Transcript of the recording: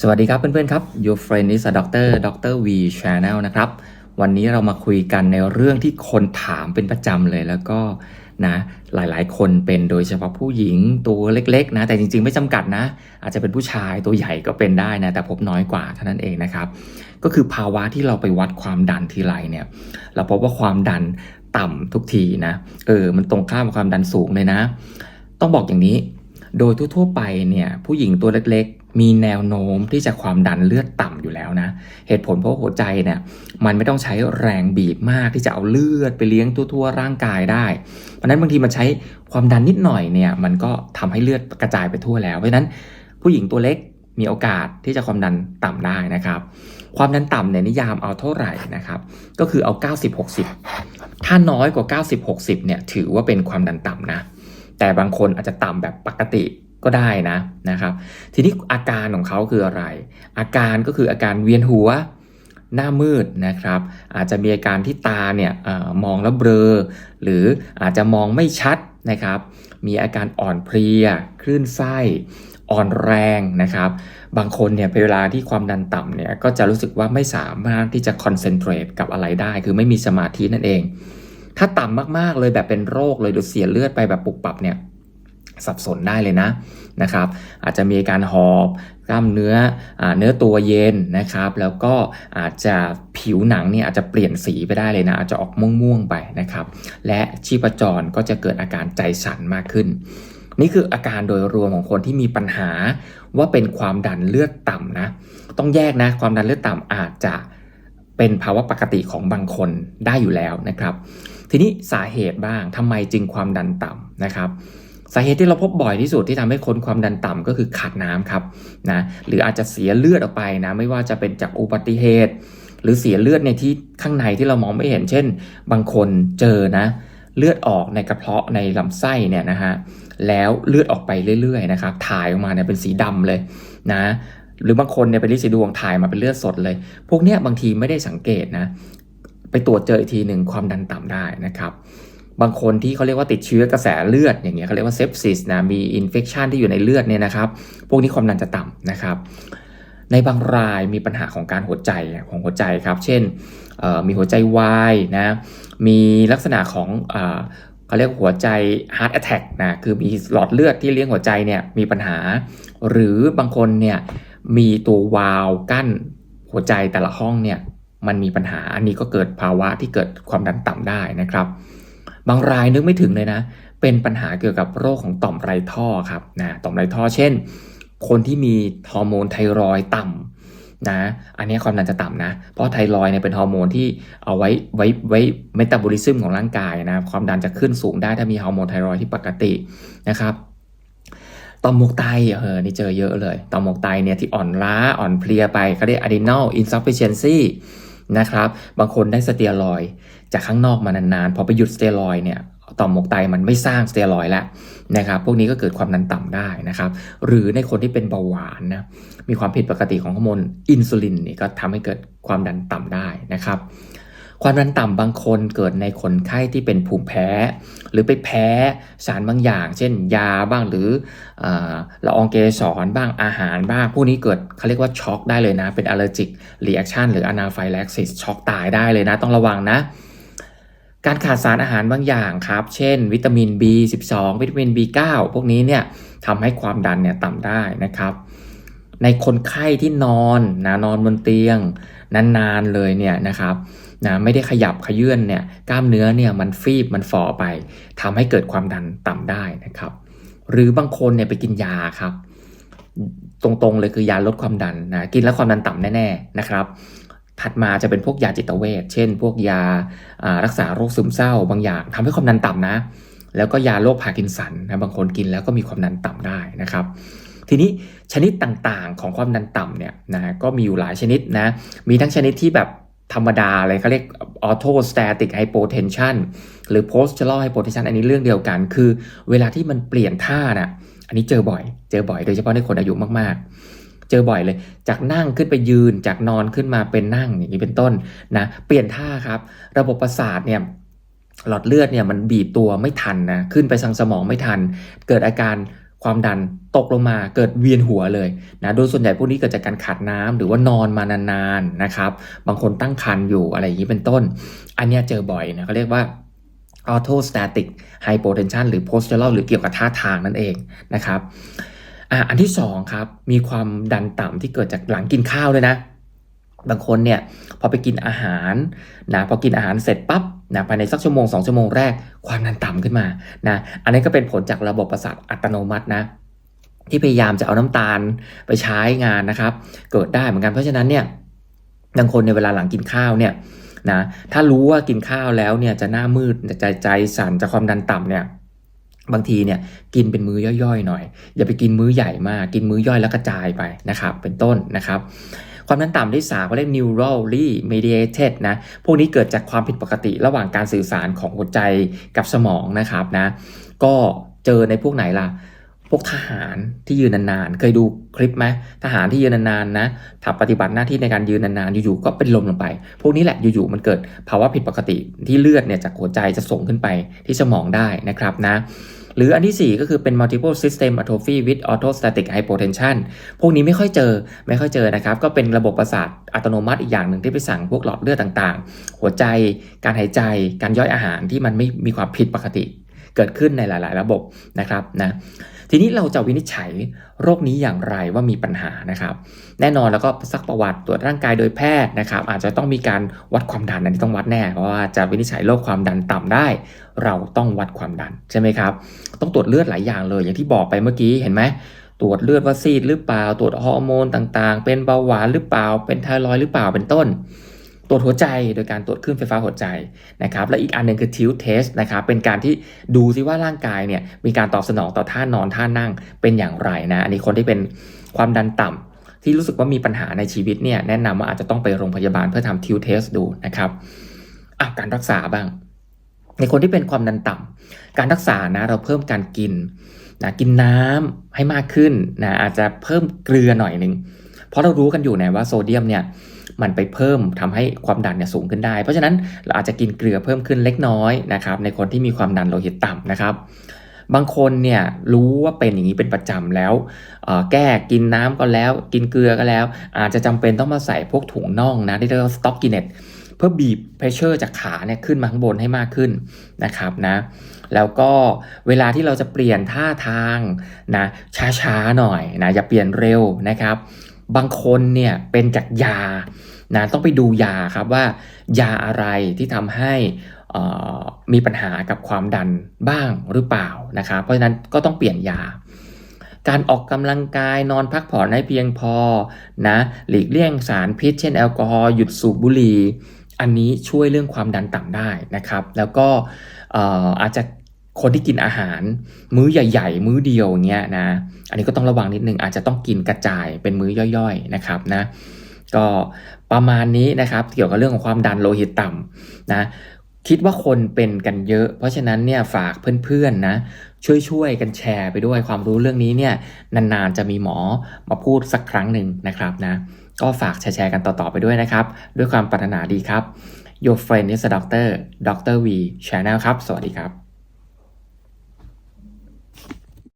สวัสดีครับเพื่อนๆครับ Your friend is a doctor Dr. V Channel นะครับ วันนี้เรามาคุยกันในเรื่องที่คนถามเป็นประจำเลยแล้วก็นะหลายๆ คนเป็นโดยเฉพาะผู้หญิงตัวเล็กๆนะแต่จริงๆไม่จำกัดนะ อาจจะเป็นผู้ชายตัวใหญ่ก็เป็นได้นะแต่พบน้อยกว่าเท่านั้นเองนะครับ ก็คือภาวะที่เราไปวัดความดันทีไรเนี่ยเราพบว่าความดันต่ำทุกทีนะเออมันตรงข้ามกับความดันสูงเลยนะ ต้องบอกอย่างนี้ โดยทั่วๆไปเนี่ยผู้หญิงตัวเล็กๆ มีแนวโน้มที่จะความดันเลือดต่ำอยู่แล้วนะ เหตุผลเพราะหัวใจเนี่ยมันไม่ต้องใช้แรงบีบมากที่จะเอาเลือดไปเลี้ยงทั่วๆร่างกายได้ เพราะนั้นบางทีมันใช้ความดันนิดหน่อยเนี่ยมันก็ทำให้เลือดกระจายไปทั่วแล้ว เพราะนั้นผู้หญิงตัวเล็กมีโอกาสที่จะความดันต่ำได้นะครับ ความดันต่ำเนี่ยนิยามเอาเท่าไหร่นะครับ ก็คือเอา 90-60 ถ้าน้อยกว่า 90-60เนี่ยถือว่าเป็นความดันต่ำนะ แต่บางคนอาจจะต่ำแบบปกติ ก็ได้นะนะครับ ทีนี้อาการของเขาคืออะไร อาการก็คืออาการเวียนหัวหน้ามืดนะครับ อาจจะมีอาการที่ตาเนี่ยออมองแล้วเบลอ หรืออาจจะมองไม่ชัดนะครับ มีอาการอ่อนเพลียคลื่นไส้อ่อนแรงนะครับ บางคนเนี่ยเวลาที่ความดันต่ำเนี่ยก็จะรู้สึกว่าไม่สามารถที่จะคอนเซนเทรตกับอะไรได้ คือไม่มีสมาธินั่นเอง ถ้าต่ำมากๆเลยแบบเป็นโรคเลยหรือเสียเลือดไปแบบปุบปับเนี่ย สับสนได้เลยนะนะครับ อาจจะมีการหอบกล้ามเนื้ออเนื้อตัวเย็นนะครับ แล้วก็อาจจะผิวหนังเนี่ยอาจจะเปลี่ยนสีไปได้เลยนะ อาจจะออกม่วงๆไปนะครับ และชีพจรก็จะเกิดอาการใจสั่นมากขึ้น นี่คืออาการโดยรวมของคนที่มีปัญหาว่าเป็นความดันเลือดต่ำนะต้องแยกนะความดันเลือดต่ำอาจจะเป็นภาวะปกติของบางคนได้อยู่แล้วนะครับ ทีนี้สาเหตุบ้างทำไมจึงความดันต่ำนะครับ สาเหตุที่เราพบบ่อยที่สุดที่ทำให้คนความดันต่ำก็คือขาดน้ำครับนะหรืออาจจะเสียเลือดออกไปนะไม่ว่าจะเป็นจากอุบัติเหตุ หรือเสียเลือดในที่ข้างในที่เรามองไม่เห็น เช่น บางคนเจอนะเลือดออกในกระเพาะในลำไส้เนี่ยนะฮะแล้วเลือดออกไปเรื่อยๆนะครับถ่ายออกมาเนี่ยเป็นสีดำเลยนะหรือบางคนเนี่ยเป็นลิสีดวงถ่ายมาเป็นเลือดสดเลย พวกเนี้ยบางทีไม่ได้สังเกตนะไปตรวจเจออีกทีหนึ่งความดันต่ำได้นะครับ บางคนที่เขาเรียกว่าติดเชื้อกระแสเลือดอย่างเงี้ยเขาเรียกว่าเซปซิสนะมีอินเฟคชันที่อยู่ในเลือดเนี่ยนะครับ พวกนี้ความดันจะต่ำนะครับ ในบางรายมีปัญหาของการหัวใจของหัวใจครับ เช่นมีหัวใจวายนะมีลักษณะของเขาเรียกหัวใจ heart attack นะคือมีหลอดเลือดที่เลี้ยงหัวใจเนี่ยมีปัญหา หรือบางคนเนี่ยมีตัววาล์วกั้นหัวใจแต่ละห้องเนี่ยมันมีปัญหาอันนี้ก็เกิดภาวะที่เกิดความดันต่ำได้นะครับ บางรายนึกไม่ถึงเลยนะ เป็นปัญหาเกี่ยวกับโรคของต่อมไรท่อครับนะต่อมไรท่อเช่น คนที่มีฮอร์โมนไทรอยต่ำนะอันนี้ความดันจะต่ำนะ เพราะไทรอยเนี่ยเป็นฮอร์โมนที่เอาไว้ไว้ไว้เมตาบอลิซึมของร่างกายนะความดันจะขึ้นสูงได้ถ้ามีฮอร์โมนไทรอยที่ปกตินะครับต่อมหมวกไตเออนี่เจอเยอะเลยต่อมหมวกไตเนี่ยที่อ่อนล้าอ่อนเพลียไปเขาเรียก adrenal insufficiency นะครับ บางคนได้สเตียรอยจากข้างนอกมานานๆ พอไปหยุดสเตียรอยเนี่ยต่อมหมวกไตมันไม่สร้างสเตียรอยแล้วนะครับ พวกนี้ก็เกิดความดันต่ำได้นะครับ หรือในคนที่เป็นเบาหวานนะ มีความผิดปกติของฮอร์โมนอินซูลินนี่ก็ทำให้เกิดความดันต่ำได้นะครับ ความดันต่ำบางคนเกิดในคนไข้ที่เป็นภูมิแพ้ หรือไปแพ้สารบางอย่าง เช่น ยาบ้างหรือละอองเกสรบ้างอาหารบ้างพวกนี้เกิดเขาเรียกว่าช็อกได้เลยนะ เป็นอัลเลอร์จิกรีแอคชั่นหรืออนาไฟแล็กซิสช็อกตายได้เลยนะ ต้องระวังนะ การขาดสารอาหารบางอย่างครับ เช่น วิตามิน B12 วิตามิน B9 พวกนี้เนี่ยทำให้ความดันเนี่ยต่ำได้นะครับ ในคนไข้ที่นอนนะนอนบนเตียง นานๆเลยเนี่ยนะครับนะไม่ได้ขยับขยื่นเนี่ยกล้ามเนื้อเนี่ยมันฟีบมันฝ่อไปทำให้เกิดความดันต่ำได้นะครับ หรือบางคนเนี่ยไปกินยาครับ ตรงๆเลยคือยาลดความดันนะกินแล้วความดันต่ำแน่ๆนะครับ ถัดมาจะเป็นพวกยาจิตเวชเช่น พวกยารักษาโรคซึมเศร้า บางอย่างทำให้ความดันต่ำนะ แล้วก็ยาโรคพาร์กินสันนะบางคนกินแล้วก็มีความดันต่ำได้นะครับ ทีนี้ชนิดต่างๆ ของความดันต่ำเนี่ยนะก็มีอยู่หลายชนิดนะ มีทั้งชนิดที่แบบธรรมดาเลยเขาเรียก orthostatic hypotension หรือ postural hypotension อันนี้เรื่องเดียวกัน คือเวลาที่มันเปลี่ยนท่านะ่ะอันนี้เจอบ่อย เจอบ่อยโดยเฉพาะในคนอายุมากๆ เจอบ่อยเลย จากนั่งขึ้นไปยืน จากนอนขึ้นมาเป็นนั่งอย่างนี้เป็นต้นนะ เปลี่ยนท่าครับ ระบบประสาทเนี่ยหลอดเลือดเนี่ยมันบีบตัวไม่ทันนะ ขึ้นไปทางสมองไม่ทัน เกิดอาการ ความดันตกลงมาเกิดเวียนหัวเลยนะโดยส่วนใหญ่พวกนี้เกิดจากการขาดน้ำหรือว่านอนมานานๆนะครับ บางคนตั้งครรภ์อยู่อะไรอย่างนี้เป็นต้น อันนี้เจอบ่อยนะเขาเรียกว่า autostatic hypotension หรือ postural หรือเกี่ยวกับท่าทางนั่นเองนะครับอ,อันที่สองครับมีความดันต่ำที่เกิดจากหลังกินข้าวเลยนะ บางคนเนี่ยพอไปกินอาหารนะพอกินอาหารเสร็จปั๊บนะภายในสักชั่วโมงสองชั่วโมงแรกความดันต่ำขึ้นมานะอันนี้ก็เป็นผลจากระบบประสาทอัตโนมัตินะที่พยายามจะเอาน้ำตาลไปใช้งานนะครับ เกิดได้เหมือนกันเพราะฉะนั้นเนี่ยบางคนในเวลาหลังกินข้าวเนี่ยนะถ้ารู้ว่ากินข้าวแล้วเนี่ยจะหน้ามืดจะใจใจสั่นจะความดันต่ำเนี่ยบางทีเนี่ยกินเป็นมื้อย่อยๆหน่อย อย่าไปกินมื้อใหญ่มาก กินมื้อย่อยแล้วกระจายไปนะครับ เป็นต้นนะครับ ความดันต่ำที่สามเขาเรียก neurally mediated นะ พวกนี้เกิดจากความผิดปกติระหว่างการสื่อสารของหัวใจกับสมองนะครับนะ ก็เจอในพวกไหนล่ะ พวกทหารที่ยืนนานๆ เคยดูคลิปไหมทหารที่ยืนนานๆนะถ้าปฏิบัติหน้าที่ในการยืนนานๆ อยู่ๆ ก็เป็นลมลงไป พวกนี้แหละอยู่ๆ มันเกิดภาวะผิดปกติที่เลือดเนี่ยจากหัวใจจะส่งขึ้นไปที่สมองได้นะครับนะ หรืออันที่ 4 ก็คือเป็น multiple system atrophy with orthostatic hypotension พวกนี้ไม่ค่อยเจอไม่ค่อยเจอนะครับ ก็เป็นระบบประสาทอัตโนมัติอีกอย่างหนึ่งที่ไปสั่งพวกหลอดเลือดต่างๆ หัวใจการหายใจการย่อยอาหารที่มันไม่มีความผิดปกติ เกิดขึ้นในหลาย ๆ ระบบนะครับนะ ทีนี้เราจะวินิจฉัยโรคนี้อย่างไรว่ามีปัญหานะครับ แน่นอนแล้วก็ซักประวัติตรวจร่างกายโดยแพทย์นะครับ อาจจะต้องมีการวัดความดันอันนี้ต้องวัดแน่เพราะว่าจะวินิจฉัยโรคความดันต่ำได้ เราต้องวัดความดันใช่ไหมครับ ต้องตรวจเลือดหลายอย่างเลย อย่างที่บอกไปเมื่อกี้เห็นไหมตรวจเลือดว่าซีดหรือเปล่า ตรวจฮอร์โมนต่างๆ เป็นเบาหวานหรือเปล่า เป็นไทรอยด์หรือเปล่าเป็นต้น ตรวจหัวใจโดยการตรวจคลื่นไฟฟ้าหัวใจนะครับและอีกอันหนึ่งคือทิวเทสนะครับเป็นการที่ดูซิว่าร่างกายเนี่ยมีการตอบสนองต่อท่านอนท่านั่งเป็นอย่างไรนะอันนี้คนที่เป็นความดันต่ำที่รู้สึกว่ามีปัญหาในชีวิตเนี่ยแนะนำว่าอาจจะต้องไปโรงพยาบาลเพื่อทำทิวเทสดูนะครับอะการรักษาบ้าง ในคนที่เป็นความดันต่ำการรักษานะเราเพิ่มการกินนะกินน้ำให้มากขึ้นนะอาจจะเพิ่มเกลือหน่อยหนึ่งเพราะเรารู้กันอยู่นะว่าโซเดียมเนี่ย มันไปเพิ่มทำให้ความดันเนี่ยสูงขึ้นได้ เพราะฉะนั้นเราอาจจะกินเกลือเพิ่มขึ้นเล็กน้อยนะครับในคนที่มีความดันโลหิตต่ำนะครับ บางคนเนี่ยรู้ว่าเป็นอย่างนี้เป็นประจำแล้ว แก้กินน้ำก็แล้ว กินเกลือก็แล้ว อาจจะจำเป็นต้องมาใส่พวกถุงน่องนะที่เรียกว่าสต็อกกินเนตเพื่อบีบเพรสเชอร์จากขาเนี่ยขึ้นมาข้างบนให้มากขึ้นนะครับนะแล้วก็เวลาที่เราจะเปลี่ยนท่าทางนะช้าๆหน่อยนะอย่าเปลี่ยนเร็วนะครับ บางคนเนี่ยเป็นจากยานะต้องไปดูยาครับว่ายาอะไรที่ทำให้มีปัญหากับความดันบ้างหรือเปล่านะครับเพราะฉะนั้นก็ต้องเปลี่ยนยา การออกกำลังกายนอนพักผ่อนให้เพียงพอนะหลีกเลี่ยงสารพิษเช่นแอลกอฮอล์หยุดสูบบุหรี่อันนี้ช่วยเรื่องความดันต่ำได้นะครับ แล้วก็เอ่ออาจจะ คนที่กินอาหาร มื้อใหญ่ ๆ มื้อเดียวอย่างเงี้ยนะ อันนี้ก็ต้องระวังนิดนึงอาจจะต้องกินกระจายเป็นมื้อย่อยๆนะครับนะ ก็ประมาณนี้นะครับเกี่ยวกับเรื่องของความดันโลหิตต่ำนะคิดว่าคนเป็นกันเยอะ เพราะฉะนั้นเนี่ยฝากเพื่อนๆนะช่วยๆกันแชร์ไปด้วยความรู้เรื่องนี้เนี่ยนานๆจะมีหมอมาพูดสักครั้งหนึ่งนะครับนะก็ฝากแชร์ๆกันต่อๆไปด้วยนะครับ ด้วยความปรารถนาดีครับ Your friend is a doctor Dr. V Channel ครับ สวัสดีครับ